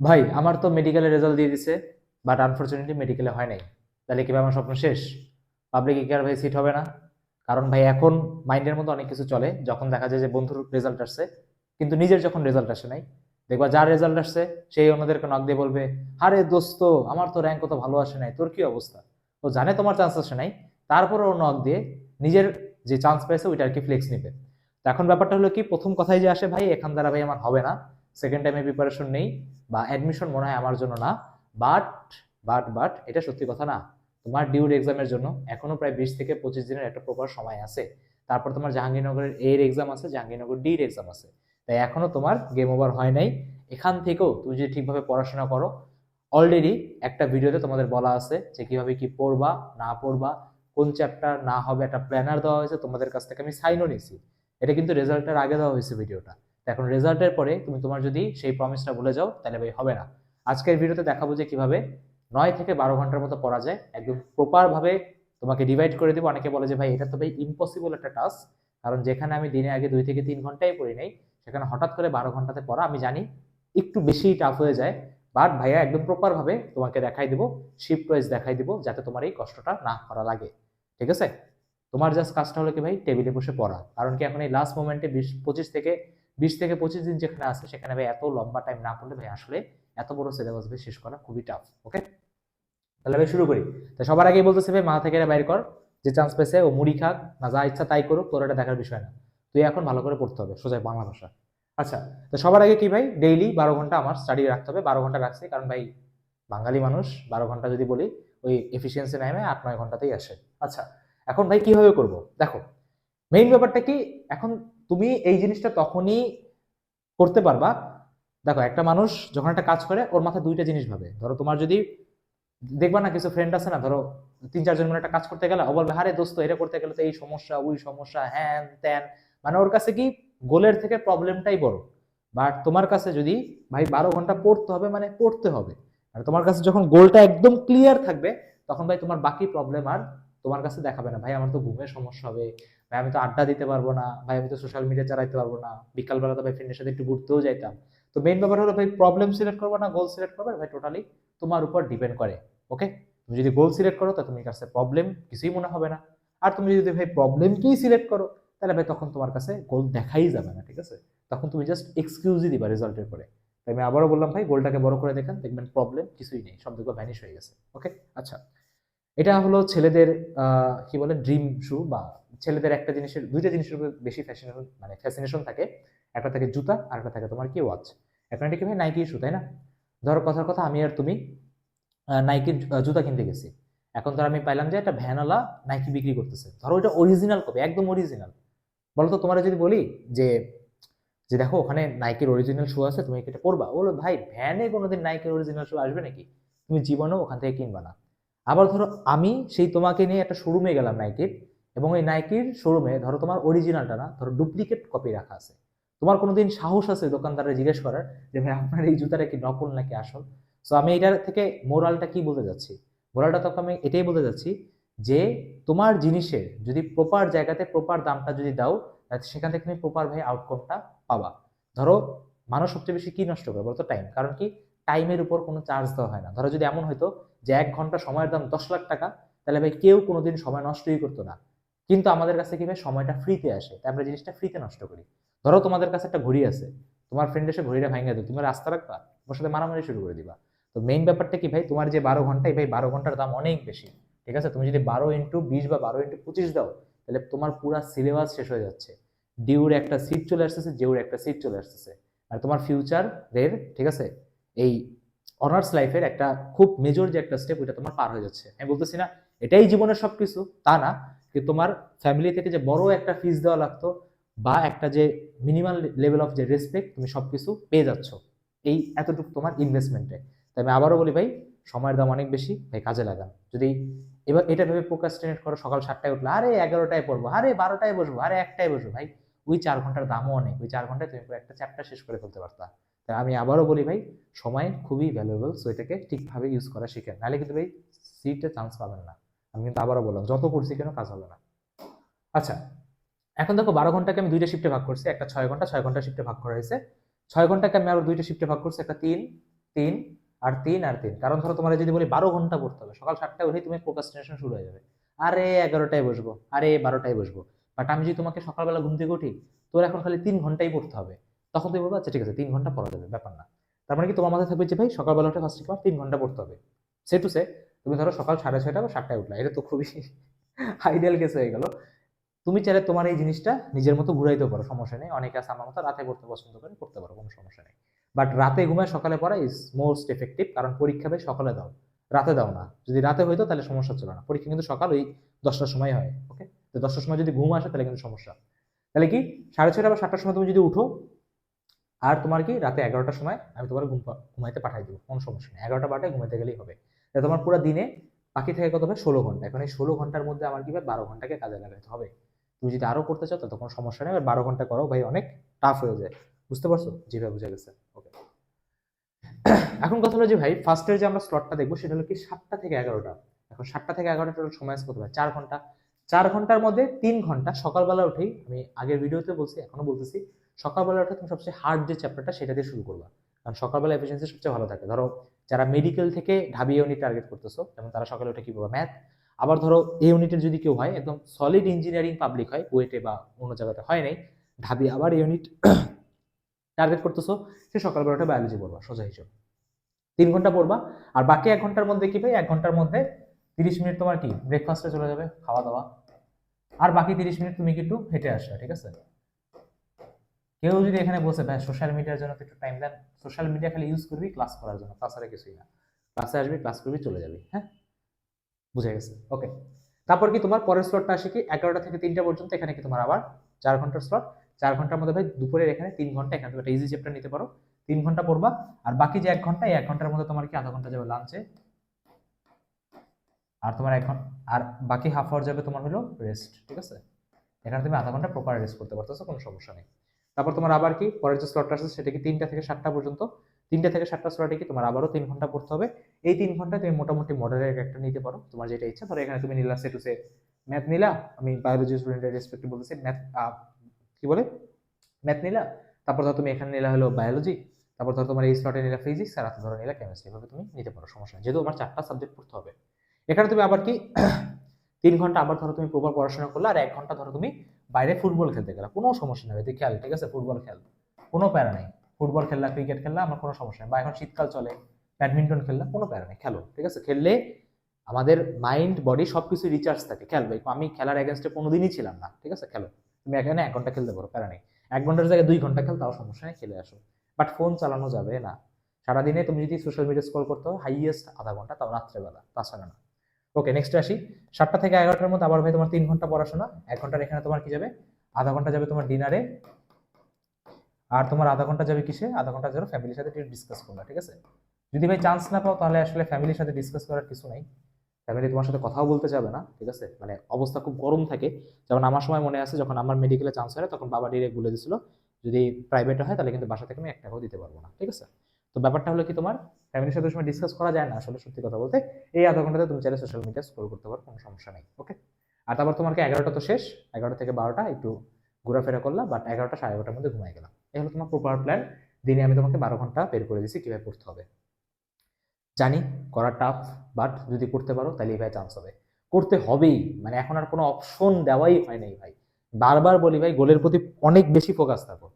ভাই, আমার তো মেডিকেলে রেজাল্ট দিয়ে দিছে বাট আনফরচুনেটলি মেডিকেলে হয় নাই। তাহলে কীভাবে আমার স্বপ্ন শেষ? পাবলিক কি আর ভাই সিট হবে না। কারণ ভাই, এখন মাইন্ডের মধ্যে অনেক কিছু চলে। যখন দেখা যায় যে বন্ধুর রেজাল্ট আসছে, কিন্তু নিজের যখন রেজাল্ট আসে নাই, দেখবা যার রেজাল্ট আসছে, সেই অন্যদেরকে নক দিয়ে বলবে, আরে দোস্ত, আমার তো র্যাঙ্ক কত ভালো আসে নাই, তোর কি অবস্থা? ও জানে তোমার চান্স আসে নাই। তারপরে ও নক দিয়ে নিজের যে চান্স পেয়েছে ওইটা আর কি ফ্লেক্স নিবে? তো এখন ব্যাপারটা হলো কি, প্রথম কথাই যে আসে, ভাই, এখান দ্বারা ভাই আমার হবে না। সেকেন্ড টাইমে প্রিপারেশন নেই বা অ্যাডমিশন মনে হয় আমার জন্য না। বাট বাট বাট এটা সত্যি কথা না। তোমার ডিউড এক্সামের জন্য এখনও প্রায় বিশ থেকে পঁচিশ দিনের একটা প্রপার সময় আছে। তারপর তোমার জাহাঙ্গীরনগরের এর এক্সাম আছে, জাহাঙ্গীরনগর ডির এক্সাম আছে। তাই এখনও তোমার গেম ওভার হয় নাই। এখান থেকেও তুমি যদি ঠিকভাবে পড়াশোনা করো অলরেডি একটা ভিডিওতে তোমাদের বলা আছে যে কীভাবে কি পড়বা, না পড়বা, কোন চ্যাপ্টার না হবে, একটা প্ল্যানার দেওয়া হয়েছে, তোমাদের কাছ থেকে আমি সাইনও নিয়েছি। এটা কিন্তু রেজাল্টের আগে দেওয়া হয়েছে ভিডিওটা এখন রেজাল্টের পরে তুমি তোমার যদি সেই প্রমিসটা ভুলে যাও, তাহলে ভাই হবে না। আজকের ভিডিওতে দেখাবো যে কীভাবে নয় থেকে বারো ঘণ্টার মতো পড়া যায়। একদম প্রপার ভাবে তোমাকে ডিভাইড করে দিব। অনেকে বলে যে ভাই, এটা তো ভাই ইম্পসিবল একটা টাস্ক কারণ যেখানে আমি দিনে আগে দুই থেকে তিন ঘন্টাই পড়ি নাই, সেখানে হঠাৎ করে বারো ঘন্টাতে পড়া, আমি জানি একটু বেশি টাফ হয়ে যায়। বাট ভাইয়া, একদম প্রপার ভাবে তোমাকে দেখাই দিব শিফট ওয়াইজ দেখাই দিব, যাতে তোমার এই কষ্টটা না করা লাগে। ঠিক আছে? তোমার জাস্ট কাজটা হলো কি ভাই টেবিলে বসে পড়া। কারণ কি এখন এই লাস্ট মোমেন্টে বিশ, পঁচিশ থেকে বিশ থেকে পঁচিশ দিন যেখানে আছে, সেখানে ভাই এত লম্বা টাইম না পড়লে ভাই আসলে এত বড় সিলেবাস ভাই শেষ করা খুবই টাফ ওকে তাহলে ভাই শুরু করি। তো সবার আগেই বলতেছে ভাই মাথা থেকে বাইর কর, যে চান্স পেয়েছে, ও মুড়ি খাক, না যা ইচ্ছা তাই করুক, তোর এটা দেখার বিষয় না। তুই এখন ভালো করে পড়তে হবে, সোজা বাংলা ভাষা। আচ্ছা তো সবার আগে কি ভাই? ডেইলি বারো ঘণ্টা আমার স্টাডি রাখতে হবে, বারো ঘণ্টা রাখছি, কারণ ভাই বাঙালি মানুষ, বারো ঘণ্টা যদি বলি, ওই এফিসিয়েন্সি নামে আট, নয় ঘন্টাতেই আসে। আচ্ছা এখন ভাই কীভাবে করব? দেখো মেইন ব্যাপারটা কি, এখন তুমি এই জিনিসটা তখনই করতে পারবা। দেখো, একটা মানুষ যখন একটা কাজ করে, ওর মাথায় দুইটা জিনিস ভাবে। ধরো, তোমার যদি দেখবা না, কিছু ফ্রেন্ড আছে না, ধরো, তিন, চারজন মিলে একটা কাজ করতে গেলে, ও বলবে হারে দোস্ত, এটা করতে গেলে তো এই সমস্যা, ওই সমস্যা, হ্যান, ত্যান। মানে ওর কাছে কি গোলের থেকে প্রবলেমটাই বড়। বাট তোমার কাছে যদি, ভাই, বারো ঘণ্টা পড়তে হবে মানে পড়তে হবে। আর তোমার কাছে যখন গোলটা একদম ক্লিয়ার থাকবে, তখন ভাই তোমার বাকি প্রবলেম আর তোমার কাছে দেখাবে না, ভাই, আমার তো ঘুমের সমস্যা হবে। ভাই, আমি তো আড্ডা দিতে পারব না। ভাই, আমি তো সোশ্যাল মিডিয়া চালাইতে পারব না। বিকালবেলা তো ভাই ফ্রেন্ডের সাথে একটু ঘুরতেও যাইতাম। তো মেইন ব্যাপার হলো ভাই প্রবলেম সিলেক্ট করবে না গোল সিলেক্ট করবে, ভাই টোটালি তোমার উপর ডিপেন্ড করে ওকে তুমি যদি গোল সিলেক্ট করো, তো তুমি কাছে প্রবলেম কিছুই মনে হবে না। আর তুমি যদি ভাই প্রবলেমকেই সিলেক্ট করো, তাহলে ভাই তখন তোমার কাছে গোল দেখাই যাবে না, ঠিক আছে? তখন তুমি জাস্ট এক্সকিউজই দিবা রেজাল্টের পরে। তাই আমি আবারও বললাম ভাই গোলটাকে বড় করে দেখেন, দেখবেন প্রবলেম কিছুই নেই, সব দেখব ভ্যানিশ হয়ে গেছে ওকে আচ্ছা এটা হলো ছেলেদের কি বলে ড্রিম শু বা ছেলেদের একটা জিনিসের, দুইটা জিনিসের উপর বেশি ফ্যাশনেশন মানে ফ্যাসিনেশন থাকে। একটা থাকে জুতা, আর একটা থাকে তোমার কি ওয়াচ এখন এটা কি ভাই? নাইকি শু তাই না? ধরো কথার কথা, আমি আর তুমি নাইকির জুতা কিনতে গেছি। এখন ধর আমি পাইলাম যে একটা ভ্যানওয়ালা নাইকি বিক্রি করতেছে। ধরো ওইটা অরিজিনাল কপি একদম অরিজিনাল বলো তো তোমার যদি বলি যে যে দেখো ওখানে নাইকের অরিজিনাল শু আছে, তুমি এটা পরবা। বলো, ভাই ভ্যানে কোনোদিন নাইকের অরিজিনাল শু আসবে নাকি? তুমি জীবনেও ওখান থেকে কিনবা না। আবার ধরো আমি সেই তোমাকে নিয়ে একটা শোরুমে গেলাম নাইকির এবং এই নাইকির শোরুমে ধরো তোমার অরিজিনালটা না, ধরো ডুপ্লিকেট কপি রাখা আছে। তোমার কোনোদিন সাহস আছে দোকানদারে জিজ্ঞেস করার যে, ভাই, আপনার এই জুতাটা কি নকল নাকি আসল? সো আমি এটার থেকে মোরালটা কি বলতে যাচ্ছি? মোরালটা তখন আমি এটাই বলতে যাচ্ছি যে, তোমার জিনিসের যদি প্রপার জায়গাতে প্রপার দামটা যদি দাও সেখান থেকে তুমি প্রপার ভাবে আউটকামটা পাবা। ধরো, মানুষ সবচেয়ে বেশি কি নষ্ট করে বলতো? টাইম কারণ কি? টাইমের উপর কোনো চার্জ দেওয়া হয় না। ধরো যদি এমন হতো যে, এক ঘণ্টা সময়ের দাম দশ লাখ টাকা, তাহলে ভাই, কেউ কোনোদিন সময় নষ্টই করতো না। কিন্তু আমাদের কাছে কি ভাই? সময়টা ফ্রিতে আসে। তাই আমরা জিনিসটা ফ্রিতে নষ্ট করি। ধরো তোমাদের কাছে একটা ঘড়ি আছে। তোমার ফ্রেন্ড এসে ঘড়িটা ভাঙিয়ে দেয় তুমি রাস্তা রাখবা? তোমার সাথে মারামারি শুরু করে দিবা। তো মেইন ব্যাপারটা কি ভাই? তোমার যে বারো ঘন্টায় ভাই, বারো ঘণ্টার দাম অনেক বেশি। ঠিক আছে? তুমি যদি বারো ইন্টু বিশ বা বারো ইন্টু পঁচিশ দাও, তাহলে তোমার পুরা সিলেবাস শেষ হয়ে যাচ্ছে। ডিউর একটা সিট চলে আসতেছে, জেউর একটা সিট চলে আসতেছে। আর তোমার ফিউচার এর ঠিক আছে? এই অনার্স লাইফের একটা খুব মেজর যে একটা স্টেপ ওইটা তোমার পার হয়ে যাচ্ছে। আমি বলতেছি না, এটাই জীবনের সবকিছু, তা না। কিন্তু তোমার ফ্যামিলি থেকে যে বড় একটা ফিস দেওয়া লাগতো বা একটা যে মিনিমাম লেভেল অফ যে রেসপেক্ট তুমি সব কিছু পেয়ে যাচ্ছ, এই এতটুকু তোমার ইনভেস্টমেন্টে তাই আমি আবারও বলি ভাই, সময়ের দাম অনেক বেশি ভাই কাজে লাগান যদি এবার এটা ভেবে প্রোকাস্টিনেট করো, সকাল সাতটায় উঠল, আরে, এগারোটায় পড়ব, আরে, বারোটায় বসবো, আরে, একটায় বসবো। ভাই, ওই চার ঘণ্টার দামও অনেক, ওই চার ঘন্টায় তুমি একটা চ্যাপ্টার শেষ করে ফেলতে পারতা। তাই আমি আবারও বলি ভাই, সময় খুবই ভ্যালুয়েবল সো এটাকে ঠিকভাবে ইউজ করা শিখেন নাহলে কিন্তু ভাই সিটে চান্স পাবেন না। আমি কিন্তু আবারও বললাম, যত করছি কেন কাজ হবে না। আচ্ছা এখন দেখো বারো ঘন্টাকে আমি দুইটা শিফটে ভাগ করছি, একটা ছয় ঘণ্টা ছয় ঘণ্টা শিফটে ভাগ করা হয়েছে। ছয় ঘন্টাকে আমি আরও দুইটা শিফটে ভাগ করছি, একটা তিন তিন, আর তিন আর তিন। কারণ ধরো তোমার যদি বলি বারো ঘণ্টা পড়তে হবে, সকাল সাতটায় উঠেই তুমি প্রোকাস্টিনেশন শুরু হয়ে যাবে। আরে এগারোটায় বসবো, আরে বারোটায় বসবো। বাট আমি যদি তোমাকে সকালবেলা ঘুম থেকে উঠি, তোর এখন খালি তিন ঘন্টাই পড়তে হবে। তখন তুমি বলব আচ্ছা ঠিক আছে, তিন ঘণ্টা পড়া যাবে, ব্যাপার না। তার মানে কি তোমার মাথায় থাকবে যে, ভাই, সকালবেলা উঠে ফার্স্ট তিন ঘণ্টা পড়তে হবে। সে টু সে তুমি ধরো সকাল সাড়ে ছয়টা বা সাতটায় উঠলা, এটা তো খুবই আইডিয়াল কেস হয়ে গেল। তুমি চাইলে তোমার এই জিনিসটা নিজের মতো ঘুরাইতে পারো, সমস্যা নেই। অনেকে আছে আমার মতো, রাতে পড়তে পছন্দ করে, করতে পারো, কোনো সমস্যা নেই। বাট রাতে ঘুমায়, সকালে পড়া ইজ মোস্ট এফেক্টিভ কারণ পরীক্ষা ভাই সকালে দাও, রাতে দাও না। যদি রাতে হইতো তাহলে সমস্যা ছিল না। পরীক্ষা কিন্তু সকাল ওই দশটার সময় হয় ওকে তো দশটার সময় যদি ঘুম আসে তাহলে কিন্তু সমস্যা। তাহলে কি? সাড়ে ছয়টা বা সাতটার সময় তুমি যদি উঠো, আর তোমার কি? রাতে এগারোটার সময় আমি তোমার ঘুম ঘুমাইতে পাঠাই দেবো, কোনো সমস্যা নেই। এগারোটা বারোটায় ঘুমাইতে গেলেই হবে। তোমার পুরো দিনে বাকি থেকে কত হবে ষোলো ঘণ্টা। এখন এই ষোলো ঘণ্টার মধ্যে আমার কি ভাই? বারো ঘন্টাকে কাজে লাগাতে হবে। তুমি যদি আরও করতে চাও তাতে কোনো সমস্যা নেই। বারো ঘণ্টা করো, ভাই, অনেক টাফ হয়ে যায়। বুঝতে পারছ? ভাই বুঝে গেছে। ওকে এখন কথা হলো যে ভাই ফার্স্টের যে আমরা স্লটটা দেখব, সেটা হলো কি সাতটা থেকে এগারোটা। এখন সাতটা থেকে এগারোটা টোটাল সময় কত ভাই? চার ঘণ্টা। চার ঘণ্টার মধ্যে তিন ঘণ্টা সকালবেলা উঠেই, আমি আগের ভিডিওতে বলছি, এখনও বলতেছি, সকালবেলা উঠে তুমি সবচেয়ে হার্ড যে চ্যাপ্টারটা সেটা দিয়ে শুরু করবা। কারণ সকালবেলা এফিসিয়েন্সি সবচেয়ে ভালো থাকে। ধরো যারা মেডিকেল থেকে ঢাবি ইউনিট টার্গেট করতেছো, যেমন তারা সকালে উঠে কি বলব? ম্যাথ আবার ধরো এই ইউনিটের যদি কেউ হয়, একদম সলিড ইঞ্জিনিয়ারিং পাবলিক হয় কুয়েটে বা অন্য জায়গাতে হয় নাই, ঢাবি আবার ইউনিট টার্গেট করতেছো, সে সকালবেলা উঠে বায়োলজি পড়বা, সোজা হিসেব। তিন ঘণ্টা পড়বা, আর বাকি এক ঘণ্টার মধ্যে কি ভাই? এক ঘণ্টার মধ্যে তিরিশ মিনিট তোমার কি? ব্রেকফাস্টে চলে যাবে, খাওয়া দাওয়া। আর বাকি তিরিশ মিনিট তুমি কি একটু হেঁটে আসবে, ঠিক আছে? কেউ যদি এখানে বসে ভাই সোশ্যাল মিডিয়ার জন্য একটু টাইম দেন। সোশ্যাল মিডিয়া খালি ইউজ করবি ক্লাস করার জন্য। তাছাড়া কিছুই না। ক্লাসে আসবি ক্লাস করবি, চলে যাবি হ্যাঁ? বুঝে গেছে? ওকে তারপর কি তোমার পরের স্লটটা আসে কি? এগারোটা থেকে তিনটা পর্যন্ত এখানে কি তোমার আবার চার ঘণ্টার স্লট চার ঘণ্টার মধ্যে ভাই দুপুরের এখানে তিন ঘণ্টা, এখানে তুমি একটা ইজি চ্যাপ্টার নিতে পারো। তিন ঘণ্টা পড়বা। আর বাকি যে এক ঘণ্টা, এই এক ঘণ্টার মধ্যে তোমার কি আধা ঘণ্টা যাবে লাঞ্চে আর তোমার এখন আর বাকি হাফ আওয়ার যাবে তোমার হলো রেস্ট ঠিক আছে? এখানে তুমি আধা ঘণ্টা প্রপার রেস্ট করতে পারতেছো, কোনো সমস্যা নেই। তারপর তোমার আবার কি? পরের যে স্লটটা আছে, সেটা কি তিনটা থেকে সাতটা পর্যন্ত? তিনটা থেকে সাতটা স্লটে কি তোমার আবারও তিন ঘণ্টা পড়তে হবে। এই তিন ঘন্টায় তুমি মোটামুটি মডেলের একটা নিতে পারো। তোমার যেটা ইচ্ছা, ধরো এখানে তুমি নিলা সে টু সে ম্যাথ নিলা, আমি বায়োলজি স্টুডেন্টের রেসপেক্টিভ বলতেছি ম্যাথ কি বলে? ম্যাথ নিলা, তারপর ধরো তুমি এখানে নিলা হলো বায়োলজি তারপর ধরো তোমার এই স্লটে নিলা ফিজিক্স আর ধরো নিলা কেমিস্ট্রি এভাবে তুমি নিতে পারো, সমস্যা নেই। যেহেতু আমার চারটা সাবজেক্ট পড়তে হবে। এখানে তুমি আবার কি? তিন ঘণ্টা আবার ধরো তুমি প্রপার পড়াশোনা করলে, আর এক ঘণ্টা ধরো তুমি বাইরে ফুটবল খেলতে গেলে কোনো সমস্যা নেই, তুই খেল, ঠিক আছে? ফুটবল খেল। কোনো প্যারা নেই। ফুটবল খেললা ক্রিকেট খেললা, আমার কোনো সমস্যা নেই। বা এখন শীতকাল চলে, ব্যাডমিন্টন খেললা, কোনো প্যারা নেই, খেলো, ঠিক আছে? খেললে আমাদের মাইন্ড বডি সব কিছু রিচার্জ থাকে খেলবে আমি খেলার এগেনস্টে কোনোদিনই ছিলাম না, ঠিক আছে? খেলো। তুমি এখানে এক ঘণ্টা খেলতে পারো, প্যারা নেই। এক ঘণ্টার জায়গায় দুই ঘণ্টা খেল, তাও সমস্যা নেই, খেলে আসো। বাট ফোন চালানো যাবে না। সারাদিনে তুমি যদি সোশ্যাল মিডিয়া স্ক্রল করতে হাইয়েস্ট আধা ঘণ্টা, তাও রাত্রেবেলা, তাছাড়া না। ওকে নেক্সট আসি। সাতটা থেকে এগারোটার মধ্যে আবার ভাই তোমার তিন ঘণ্টা পড়াশোনা, এক ঘণ্টার এখানে তোমার কি যাবে? আধা ঘণ্টা যাবে তোমার ডিনারে আর তোমার আধা ঘণ্টা যাবে কিসে? আধা ঘণ্টা যাবে ফ্যামিলির সাথে ডিসকাস করবা, ঠিক আছে? যদি ভাই চান্স না পাও তাহলে আসলে ফ্যামিলির সাথে ডিসকাস করার কিছু নাই। ফ্যামিলি তোমার সাথে কথাও বলতে যাবে না, ঠিক আছে? মানে অবস্থা খুব গরম থাকে। যেমন আমার সময় মনে আছে, যখন আমার মেডিকেলে চান্স হয় তখন বাবা ডিরেক্ট বলে দিছিল, যদি প্রাইভেটে হয় তাহলে কিন্তু বাসা থেকে আমি এক টাকাও দিতে পারব না, ঠিক আছে? তো ব্যাপারটা হলো কি তোমার? ফ্যামিলির সাথে সময় ডিসকাস করা যায় না আসলে সত্যি কথা বলতে। এই আধা ঘন্টাতে তুমি চাইলে সোশ্যাল মিডিয়া স্ক্রোল করতে পারো, কোনো সমস্যা নেই ওকে আর তারপর তোমার কি এগারোটা তো শেষ, এগারোটা থেকে বারোটা একটু ঘোরাফেরা করলা বাট এগারোটা সাড়ে এগারোটার মধ্যে ঘুমাই গেলাম। এই হলো তোমার প্রপার প্ল্যান দিনে আমি তোমাকে বারো ঘণ্টা বের করে দিচ্ছি কীভাবে পড়তে হবে। জানি করা টাফ বাট যদি করতে পারো, তাহলে ভাই চান্স হবে। করতে হবেই মানে এখন আর কোনো অপশন দেওয়াই হয় নাই ভাই। বারবার বলি ভাই গোলের প্রতি অনেক বেশি ফোকাস থাকো।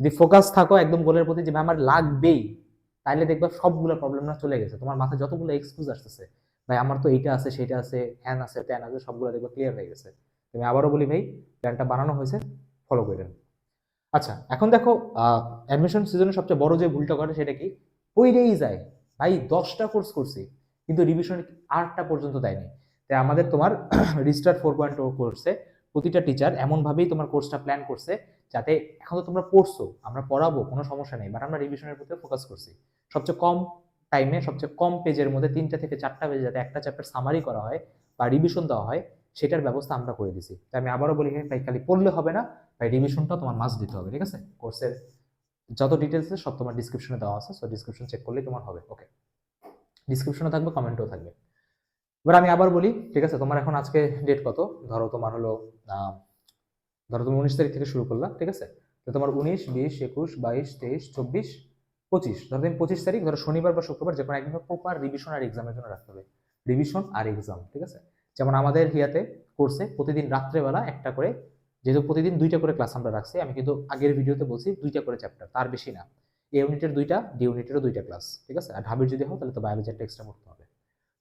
যদি ফোকাস থাকো একদম গোলের প্রতি যে ভাই আমার লাগবেই তাইলে দেখবা সবগুলো প্রবলেম না চলে গেছে। তোমার মাথায় যতগুলো এক্সকিউজ আসতেছে, ভাই, আমার তো এইটা আছে সেটা আছে হ্যান আছে ত্যান আছে, সবগুলো দেখবা ক্লিয়ার হয়ে গেছে। তুমি আবারও বলি, ভাই প্ল্যানটা বানানো হয়েছে ফলো করেন আচ্ছা এখন দেখো অ্যাডমিশন সিজনে সবচেয়ে বড় যে ভুলটা করে সেটা কি? ওইটাই যায়। ভাই, দশটা কোর্স করছি, কিন্তু রিভিশন আটটা পর্যন্ত দেয়নি। তাই আমাদের তোমার রিস্টার ফোর পয়েন্ট কোর্সে প্রতিটা টিচার এমনভাবেই তোমার কোর্সটা প্ল্যান করছে, যাতে এখন তো তোমরা পড়ছো, আমরা পড়াবো, কোনো সমস্যা নেই বাট আমরা রিভিশনের প্রতি ফোকাস করছি। সবচেয়ে কম টাইমে সবচেয়ে কম পেজের মধ্যে তিনটা থেকে চারটা পেজে যাতে একটা চ্যাপ্টার সামারি করা হয় বা রিভিশন দেওয়া হয়, সেটার ব্যবস্থা আমরা করে দিছি। তাই আমি আবারও বলি ভাই খালি পড়লে হবে না ভাই রিভিশনটাও তোমার মাস দিতে হবে। ঠিক আছে? কোর্সের যত ডিটেলস আছে, সব তোমার ডিসক্রিপশনে দেওয়া আছে। সো ডিসক্রিপশন চেক করলেই তোমার হবে। ওকে ডিসক্রিপশনে থাকবে কমেন্টও থাকবে। এবার আমি আবার বলি, ঠিক আছে, তোমার এখন আজকে ডেট কত? ধরো তোমার হলো ধরো তুমি উনিশ তারিখ থেকে শুরু করলা, ঠিক আছে? তো তোমার উনিশ, বিশ, একুশ, বাইশ, তেইশ, চব্বিশ পঁচিশ, ধরো তুমি পঁচিশ তারিখ, ধরো শনিবার বা শুক্রবার যে কোনো একদিন প্রপার রিভিশন আর এক্সামের জন্য রাখতে হবে। রিভিশন আর এক্সাম ঠিক আছে? যেমন আমাদের হিয়াতে কোর্সে প্রতিদিন রাত্রেবেলা একটা করে, যেহেতু প্রতিদিন দুইটা করে ক্লাস আমরা রাখছি, আমি কিন্তু আগের ভিডিওতে বলছি দুইটা করে চ্যাপ্টার তার বেশি না। এ ইউনিটের দুইটা ডি ইউনিটেরও দুইটা ক্লাস ঠিক আছে? আর ঢাবির যদি হয়, তাহলে তো বায়োলজি একটা এক্সট্রা করতে হবে।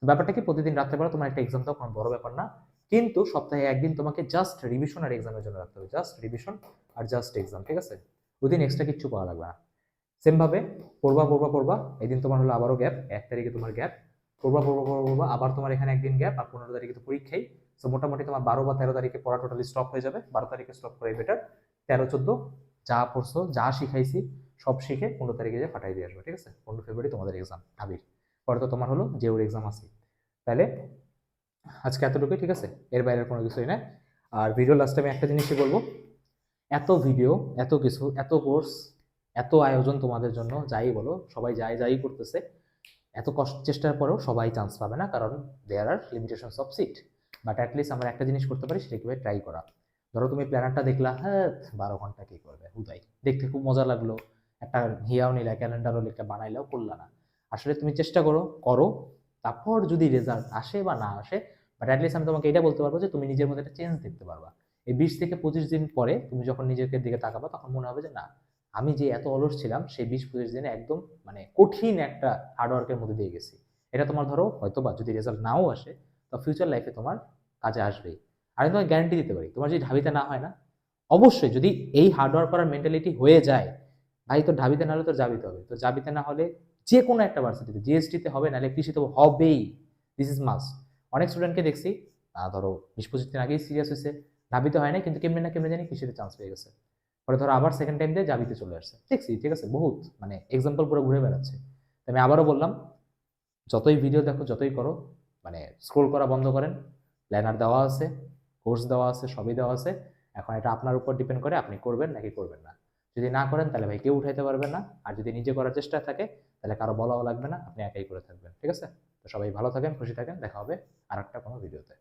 ব্যাপারটা কি? প্রতিদিন রাত্রেবেলা তোমার একটা এক্সাম দাও, কোনো বড় ব্যাপার না। কিন্তু সপ্তাহে একদিন তোমাকে জাস্ট রিভিশন আর এক্সামের জন্য রাখতে হবে। জাস্ট রিভিশন আর জাস্ট এক্সাম ঠিক আছে? ওই দিন এক্সট্রা কিচ্ছু পাওয়া লাগবে না। সেম ভাবে পড়বা পড়বা পড়বা এদিন তোমার হলো আবারও গ্যাপ এক তারিখে তোমার গ্যাপ পড়বা পড়বা পড়বা পড়বা, আবার তোমার এখানে একদিন গ্যাপ আর পনেরো তারিখে তো পরীক্ষাই। তো মোটামুটি তোমার বারো বা তেরো তারিখে পড়া টোটালি স্টপ হয়ে যাবে। বারো তারিখে স্টপ করে বেটার তেরো, চোদ্দ, যা পড়ছো, যা শিখাইছি, সব শিখে পনেরো তারিখে যে ফাটাই দিয়ে আসবে, ঠিক আছে? পনেরো ফেব্রুয়ারি তোমাদের এক্সাম ঢাবির পরে তো তোমার হলো জেউর এক্সাম আছে। তাহলে আজকে এতটুকুই, ঠিক আছে? এর বাইরের কোনো কিছুই না। আর ভিডিও লাস্টে আমি একটা জিনিসই বলব। এত ভিডিও এত কিছু, এত কোর্স এত আয়োজন তোমাদের জন্য, যাই বলো, সবাই যাই যাই করতেছে। এত কষ্ট, চেষ্টার পরেও সবাই চান্স পাবে না, কারণ there are limitations of seat but at least আমরা একটা জিনিস করতে পারি, সেটা কীভাবে ট্রাই করা। ধরো তুমি প্ল্যানারটা দেখলা হ্যাঁ বারো ঘণ্টা কি করবে হুদাই দেখতে খুব মজা লাগল। একটা হিয়াও নিলা, ক্যালেন্ডারও লিখে বানাইলেও করলা না। আসলে তুমি চেষ্টা করো করো। তারপর যদি রেজাল্ট আসে বা না আসে বাট অ্যাটলিস্ট আমি তোমাকে এটা বলতে পারব যে তুমি নিজের মধ্যে একটা চেঞ্জ দেখতে পারবা। এই বিশ থেকে পঁচিশ দিন পরে তুমি যখন নিজেকে দিকে তাকাবা, তখন মনে হবে যে না আমি যে এত অলস ছিলাম, সেই বিশ পঁচিশ দিনে একদম মানে কঠিন একটা হার্ডওয়ার্কের মধ্যে দিয়ে গেছি। এটা তোমার ধরো হয়তো বা যদি রেজাল্ট নাও আসে, তো ফিউচার লাইফে তোমার কাজে আসবেই। আর তোমাকে গ্যারান্টি দিতে পারি, তোমার যদি ঢাবিতে না হয় না, অবশ্যই যদি এই হার্ডওয়ার্ক করার মেন্টালিটি হয়ে যায়, ভাই তোর ঢাবিতে না হলে তোর যাবিতে হবে। তো যাবিতে না হলে যে কোনো একটা ভার্সিটিতে জিএসটিতে হবে, নাহলে কৃষিতে হবেই। দিস ইজ মাস্ট অনেক স্টুডেন্টকে দেখছি ধরো বিশ পঁচিশ দিন আগেই সিরিয়াস হয়েছে ঢাবিতে হয় না কিন্তু কেমনে না কেমনে জানি কৃষিতে চান্স পেয়ে গেছে। পরে ধরো আবার সেকেন্ড টাইম দিয়ে জাবিতে চলে আসছে। দেখছি, ঠিক আছে, বহুত মানে এক্সাম্পল পুরো ঘুরে বেড়াচ্ছে। আমি আবারও বললাম, যতই ভিডিও দেখো, যতই করো মানে স্ক্রোল করা বন্ধ করেন প্ল্যানার দেওয়া আছে কোর্স দেওয়া আছে, সবই দেওয়া আছে। এখন এটা আপনার উপর ডিপেন্ড করে আপনি করবেন নাকি করবেন না। যদি না করেন, তাহলে ভাই কেউ উঠাইতে পারবেন না। আর যদি নিজে করার চেষ্টা থাকে, তাহলে কারও বলাও লাগবে না, আপনি একাই করে থাকবেন, ঠিক আছে? তো সবাই ভালো থাকেন, খুশি থাকেন, দেখা হবে আর একটা কোনো ভিডিওতে